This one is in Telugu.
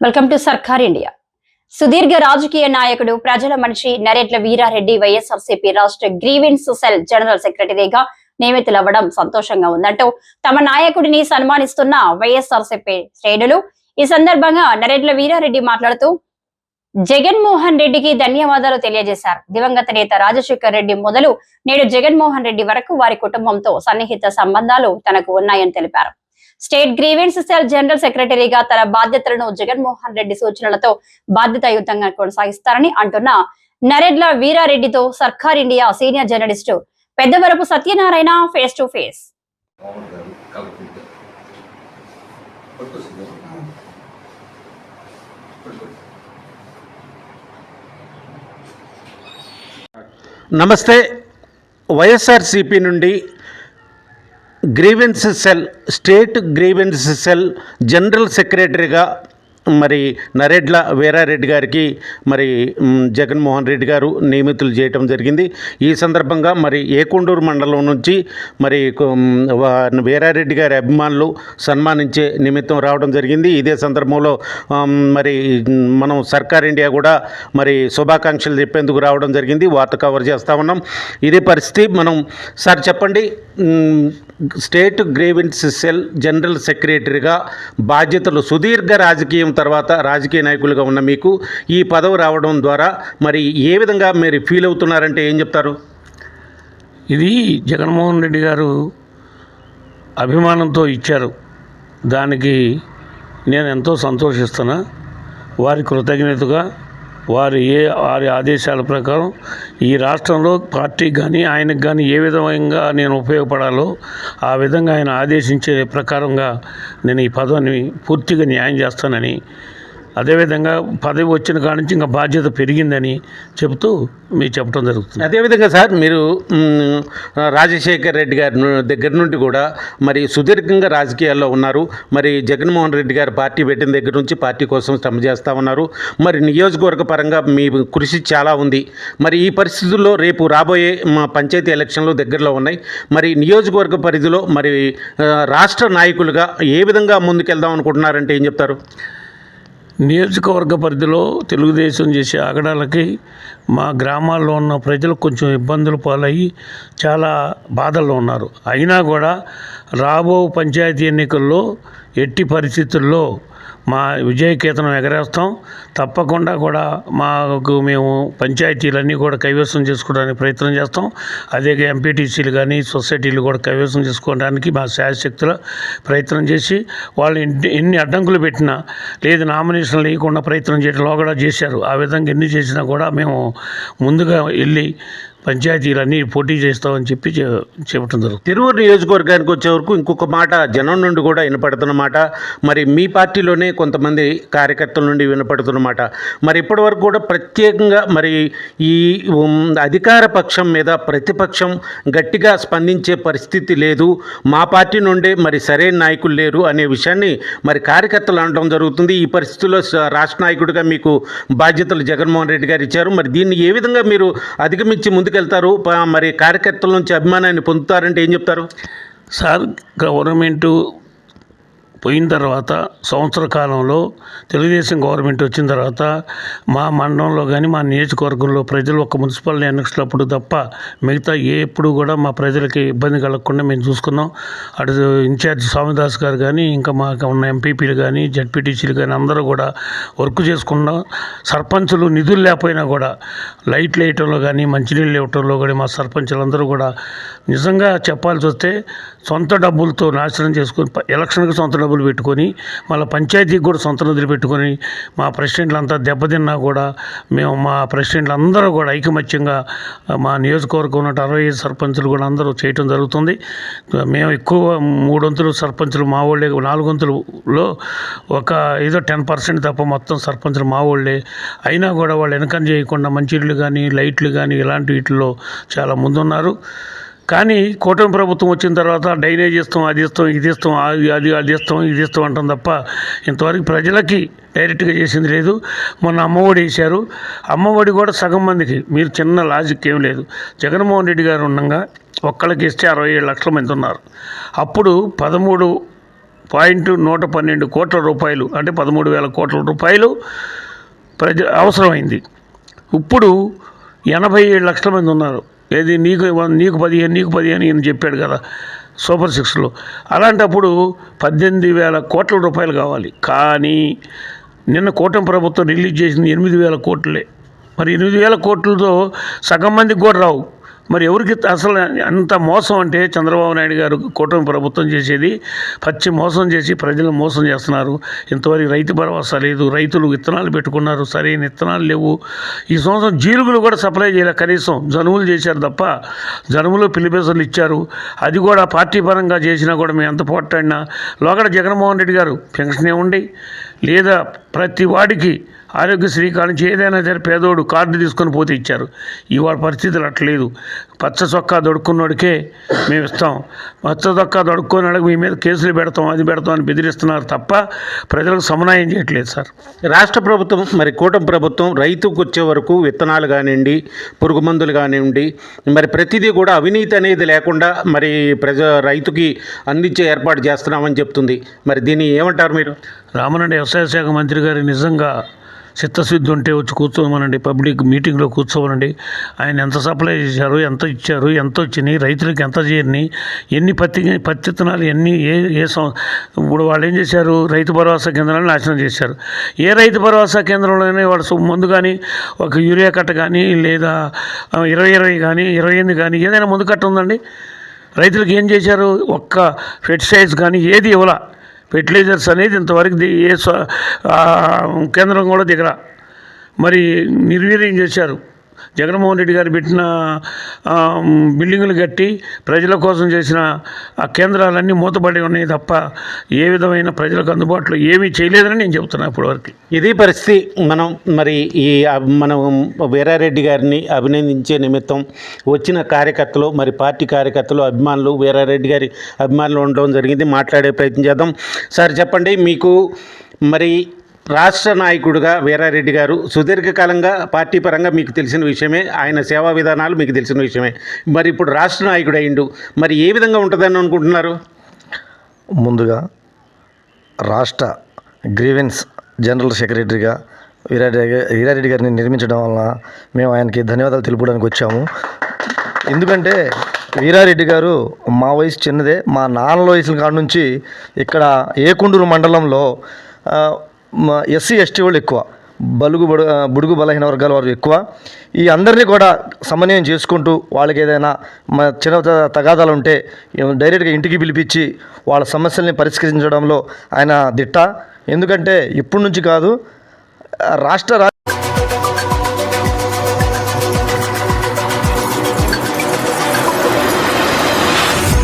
వెల్కమ్ టు సర్కార్ ఇండియా సుదీర్ఘ రాజకీయ నాయకుడు ప్రజల మనిషి నరేట్ల వీరారెడ్డి వైఎస్ఆర్సీపీ రాష్ట్ర గ్రీవెన్స్ సెల్ జనరల్ సెక్రటరీగా నియమితులవ్వడం సంతోషంగా ఉందంటూ తమ నాయకుడిని సన్మానిస్తున్న వైఎస్ఆర్సీపీ శ్రేణులు ఈ సందర్భంగా నరేట్ల వీరారెడ్డి మాట్లాడుతూ జగన్మోహన్ రెడ్డికి ధన్యవాదాలు తెలియజేశారు. దివంగత నేత రాజశేఖర్ రెడ్డి మొదలు నేడు జగన్మోహన్ రెడ్డి వరకు వారి కుటుంబంతో సన్నిహిత సంబంధాలు తనకు ఉన్నాయని తెలిపారు. స్టేట్ గ్రీవెన్స్ సెల్ జనరల్ సెక్రటరీగా తన బాధ్యతలను జగన్మోహన్ రెడ్డి సూచనలతో బాధ్యతాయుతంగా కొనసాగిస్తారని అంటున్న Naredla వీరారెడ్డితో Sarkar India senior journalist Peddavarapu Satyanarayana face to face. నమస్తే వైఎస్ఆర్సిపి నుండి grievance cell state grievance cell general సెక్రటరీగా మరి నరేడ్ల వీరారెడ్డి గారికి మరి జగన్మోహన్ రెడ్డి గారు నియమితులు చేయటం జరిగింది. ఈ సందర్భంగా మరి ఏకొండూరు మండలం నుంచి మరి వీరారెడ్డి గారి అభిమానులు సన్మానించే నిమిత్తం రావడం జరిగింది. ఇదే సందర్భంలో మరి మనం సర్కార్ ఇండియా కూడా మరి శుభాకాంక్షలు చెప్పేందుకు రావడం జరిగింది. వార్త కవర్ చేస్తా ఉన్నాం. ఇదే పరిస్థితి మనం సార్ చెప్పండి. స్టేట్ గ్రేవెన్స్ సెల్ జనరల్ సెక్రటరీగా బాధ్యతలు సుదీర్ఘ రాజకీయం తర్వాత రాజకీయ నాయకులుగా ఉన్న మీకు ఈ పదవి రావడం ద్వారా మరి ఏ విధంగా మీరు ఫీల్ అవుతున్నారంటే ఏం చెప్తారు? ఇది జగన్మోహన్ రెడ్డి గారు అభిమానంతో ఇచ్చారు. దానికి నేను ఎంతో సంతోషిస్తున్నా. వారి కృతజ్ఞతగా వారి ఏ వారి ఆదేశాల ప్రకారం ఈ రాష్ట్రంలో పార్టీకి కానీ ఆయనకు కానీ ఏ విధంగా నేను ఉపయోగపడాలో ఆ విధంగా ఆయన ఆదేశించే ప్రకారంగా నేను ఈ పదవిని పూర్తిగా న్యాయం చేస్తానని అదేవిధంగా పదవి వచ్చిన కాడ నుంచి ఇంకా బాధ్యత పెరిగిందని చెబుతూ మీరు చెప్పడం జరుగుతుంది. అదేవిధంగా సార్ మీరు రాజశేఖర్ రెడ్డి గారి దగ్గర నుండి కూడా మరి సుదీర్ఘంగా రాజకీయాల్లో ఉన్నారు. మరి జగన్మోహన్ రెడ్డి గారు పార్టీ పెట్టిన దగ్గర నుంచి పార్టీ కోసం శ్రమ చేస్తూ ఉన్నారు. మరి నియోజకవర్గ పరంగా మీ కృషి చాలా ఉంది. మరి ఈ పరిస్థితుల్లో రేపు రాబోయే మా పంచాయతీ ఎలక్షన్లు దగ్గరలో ఉన్నాయి. మరి నియోజకవర్గ పరిధిలో మరి రాష్ట్ర నాయకులుగా ఏ విధంగా ముందుకెళ్దాం అనుకుంటున్నారంటే ఏం చెప్తారు? నియోజకవర్గ పరిధిలో తెలుగుదేశం చేసే ఆగడాలకి మా గ్రామాల్లో ఉన్న ప్రజలు కొంచెం ఇబ్బందులు పాలయ్యి చాలా బాధల్లో ఉన్నారు. అయినా కూడా రాబో పంచాయతీ ఎన్నికల్లో ఎట్టి పరిస్థితుల్లో మా విజయకేతనం ఎగరేస్తాం. తప్పకుండా కూడా మాకు మేము పంచాయతీలన్నీ కూడా కైవసం చేసుకోవడానికి ప్రయత్నం చేస్తాం. అదే ఎంపీటీసీలు కానీ సొసైటీలు కూడా కైవసం చేసుకోవడానికి మా శాయశక్తుల ప్రయత్నం చేసి వాళ్ళు ఎన్ని- అడ్డంకులు పెట్టినా లేదు నామినేషన్లు వేయకుండా ప్రయత్నం చేయడంలో కూడా చేశారు. ఆ విధంగా ఎన్ని చేసినా కూడా మేము ముందుగా వెళ్ళి పంచాయతీలన్నీ పోటీ చేస్తామని చెప్పి చెప్పడం జరుగుతుంది. తిరువురు నియోజకవర్గానికి వచ్చే వరకు ఇంకొక మాట జనం నుండి కూడా వినపడుతున్న మాట మరి మీ పార్టీలోనే కొంతమంది కార్యకర్తల నుండి వినపడుతున్న మాట. మరి ఇప్పటి వరకు కూడా ప్రత్యేకంగా మరి ఈ అధికార పక్షం మీద ప్రతిపక్షం గట్టిగా స్పందించే పరిస్థితి లేదు. మా పార్టీ నుండే మరి సరైన నాయకులు లేరు అనే విషయాన్ని మరి కార్యకర్తలు అనడం జరుగుతుంది. ఈ పరిస్థితుల్లో రాష్ట్ర నాయకుడిగా మీకు బాధ్యతలు జగన్మోహన్ రెడ్డి గారు ఇచ్చారు. మరి దీన్ని ఏ విధంగా మీరు అధిగమించి ముందుకు ముందుకెళ్తారు? మరి కార్యకర్తల నుంచి అభిమానాన్ని పొందుతారంటే ఏం చెప్తారు? సార్ గవర్నమెంటు పోయిన తర్వాత సంవత్సర కాలంలో తెలుగుదేశం గవర్నమెంట్ వచ్చిన తర్వాత మా మండలంలో కానీ మా నియోజకవర్గంలో ప్రజలు ఒక మున్సిపల్ ఎన్నికలప్పుడు తప్ప మిగతా ఏ ఎప్పుడు కూడా మా ప్రజలకి ఇబ్బంది కలగకుండా మేము చూసుకున్నాం. అటు ఇన్ఛార్జ్ స్వామిదాస్ గారు కానీ ఇంకా మాకు ఉన్న ఎంపీపీలు కానీ జడ్పీటీసీలు కానీ అందరూ కూడా వర్క్ చేసుకున్నాం. సర్పంచులు నిధులు లేకపోయినా కూడా లైట్లు వేయటంలో కానీ మంచినీళ్ళు ఇవ్వటంలో కానీ మా సర్పంచులందరూ కూడా నిజంగా చెప్పాల్సి వస్తే సొంత డబ్బులతో నాశనం చేసుకుని ఎలక్షన్కి సొంత డబ్బులు పెట్టుకొని మళ్ళీ పంచాయతీకి కూడా సొంత నిధులు పెట్టుకొని మా ప్రెసిడెంట్లు అంతా దెబ్బతిన్నా కూడా మేము మా ప్రెసిడెంట్లు అందరూ కూడా ఐకమత్యంగా మా నియోజకవర్గం ఉన్న అరవై ఐదు సర్పంచులు కూడా అందరూ చేయటం జరుగుతుంది. మేము ఎక్కువ మూడొంతులు సర్పంచులు మా వాళ్ళే నాలుగొంతులలో ఒక ఏదో టెన్ పర్సెంట్ తప్ప మొత్తం సర్పంచులు మా వాళ్ళే. అయినా కూడా వాళ్ళు వెనకం చేయకుండా మంచినీళ్ళు కానీ లైట్లు కానీ ఇలాంటి వీటిల్లో చాలా ముందున్నారు. కానీ కూటమి ప్రభుత్వం వచ్చిన తర్వాత డైనేజ్ ఇస్తాం అది ఇస్తాం ఇది ఇస్తాం అది అది అది ఇస్తాం ఇది ఇస్తాం అంటాం తప్ప ఇంతవరకు ప్రజలకి డైరెక్ట్గా చేసింది లేదు. మొన్న అమ్మఒడి వేశారు. అమ్మఒడి కూడా సగం మందికి. మీరు చిన్న లాజిక్ ఏం లేదు. జగన్మోహన్ రెడ్డి గారు ఉండగా ఒక్కళ్ళకి ఇస్తే అరవై ఏడు లక్షల మంది ఉన్నారు. అప్పుడు పదమూడు పాయింట్ నూట పన్నెండు కోట్ల రూపాయలు అంటే పదమూడు వేల కోట్ల రూపాయలు ప్రజ అవసరమైంది. ఇప్పుడు ఎనభై ఏడు లక్షల మంది ఉన్నారు. ఏది నీకు నీకు పదిహేను నీకు పదిహేను అని చెప్పాడు కదా సూపర్ సిక్స్లో. అలాంటప్పుడు పద్దెనిమిది వేల కోట్ల రూపాయలు కావాలి. కానీ నిన్న కూటమి ప్రభుత్వం రిలీజ్ చేసింది ఎనిమిది వేల కోట్లే. మరి ఎనిమిది వేల కోట్లతో సగం మందికి కూడా రావు. మరి ఎవరికి అసలు అంత మోసం అంటే చంద్రబాబు నాయుడు గారు కూటమి ప్రభుత్వం చేసేది పచ్చి మోసం చేసి ప్రజలను మోసం చేస్తున్నారు. ఇంతవరకు రైతు భరోసా లేదు రైతులు విత్తనాలు పెట్టుకున్నారు సరైన విత్తనాలు లేవు. ఈ సంవత్సరం జీలుగులు కూడా సప్లై చేయలే కనీసం జనుములు చేశారు తప్ప జనుములు పిలిపేసలు ఇచ్చారు. అది కూడా పార్టీ పరంగా చేసినా కూడా మేము ఎంత పోట్లాడినా. లోగడ జగన్మోహన్ రెడ్డి గారు పెన్షన్ ఇవ్వండి లేదా ప్రతి వాడికి ఆరోగ్యశ్రీ కానించి ఏదైనా సరే పేదోడు కార్డు తీసుకొని పోతే ఇచ్చారు. ఇవాళ పరిస్థితులు అట్లేదు. పచ్చ చొక్కా దొడుక్కున్నోడికే మేము ఇస్తాం. పచ్చ చొక్కా దొడుక్కున్నాడికి మీ మీద కేసులు పెడతాం అది పెడతాం అని బెదిరిస్తున్నారు తప్ప ప్రజలకు సమన్వయం చేయట్లేదు సార్. రాష్ట్ర ప్రభుత్వం మరి కూటమి ప్రభుత్వం రైతుకు వచ్చే వరకు విత్తనాలు కానివ్వండి పురుగు మందులు కానివ్వండి మరి ప్రతిదీ కూడా అవినీతి అనేది లేకుండా మరి ప్రజ రైతుకి అందించే ఏర్పాటు చేస్తున్నామని చెప్తుంది. మరి దీన్ని ఏమంటారు మీరు? రామనాయుడు వ్యవసాయ శాఖ మంత్రి గారు నిజంగా చిత్తశుద్ధి ఉంటే వచ్చి కూర్చోమనండి పబ్లిక్ మీటింగ్లో కూర్చోమనండి. ఆయన ఎంత సప్లై చేశారు ఎంత ఇచ్చారు ఎంత వచ్చినాయి రైతులకు ఎంత చేరినాయి ఎన్ని పత్తి పత్తి విత్తనాలు ఎన్ని ఏ ఏ ఇప్పుడు వాళ్ళు ఏం చేశారు రైతు భరోసా కేంద్రాలను నాశనం చేశారు. ఏ రైతు భరోసా కేంద్రంలోనే వాళ్ళు ముందు కానీ ఒక యూరియా కట్ట కానీ లేదా ఇరవై ఇరవై కానీ ఇరవై ఎనిమిది కానీ ఏదైనా ముందు కట్ట ఉందండి. రైతులకు ఏం చేశారు ఒక్క ఫెర్టిసైజ్ కానీ ఏది ఇవ్వాల. ఫెర్టిలైజర్స్ అనేది ఇంతవరకు ఏ కేంద్రం కూడా దిగరా మరి నిర్వీర్యం చేశారు. జగన్మోహన్ రెడ్డి గారు పెట్టిన బిల్డింగులు కట్టి ప్రజల కోసం చేసిన ఆ కేంద్రాలన్నీ మూతపడి ఉన్నాయి తప్ప ఏ విధమైన ప్రజలకు అందుబాటులో ఏమీ చేయలేదని నేను చెబుతున్నాను ఇప్పటివరకు. ఇది పరిస్థితి మనం మరి ఈ మనం వీరారెడ్డి గారిని అభినందించే నిమిత్తం వచ్చిన కార్యకర్తలు మరి పార్టీ కార్యకర్తలు అభిమానులు వీరారెడ్డి గారి అభిమానులు ఉండడం జరిగింది. మాట్లాడే ప్రయత్నం చేద్దాం. సార్ చెప్పండి మీకు మరి రాష్ట్ర నాయకుడిగా వీరారెడ్డి గారు సుదీర్ఘకాలంగా పార్టీ పరంగా మీకు తెలిసిన విషయమే ఆయన సేవా విధానాలు మీకు తెలిసిన విషయమే. మరి ఇప్పుడు రాష్ట్ర నాయకుడు అయిండు మరి ఏ విధంగా ఉంటుందని అనుకుంటున్నారు? ముందుగా రాష్ట్ర గ్రీవెన్స్ జనరల్ సెక్రటరీగా వీరారెడ్డి వీరారెడ్డి గారిని నిర్మించడం వలన మేము ఆయనకి ధన్యవాదాలు తెలుపడానికి వచ్చాము. ఎందుకంటే వీరారెడ్డి గారు మా వయసు చిన్నదే మా నాన్నల వయసుల కాడ నుంచి ఇక్కడ ఏకుండూరు మండలంలో ఎస్సీ ఎస్టీ వాళ్ళు ఎక్కువ. బలుగు బడు బుడుగు బలహీన వర్గాల వారు ఎక్కువ. ఈ అందరినీ కూడా సమన్వయం చేసుకుంటూ వాళ్ళకి ఏదైనా మా చిన్న తగాదాలు ఉంటే డైరెక్ట్గా ఇంటికి పిలిపించి వాళ్ళ సమస్యల్ని పరిష్కరించడంలో ఆయన దిట్ట. ఎందుకంటే ఇప్పటి నుంచి కాదు రాష్ట్ర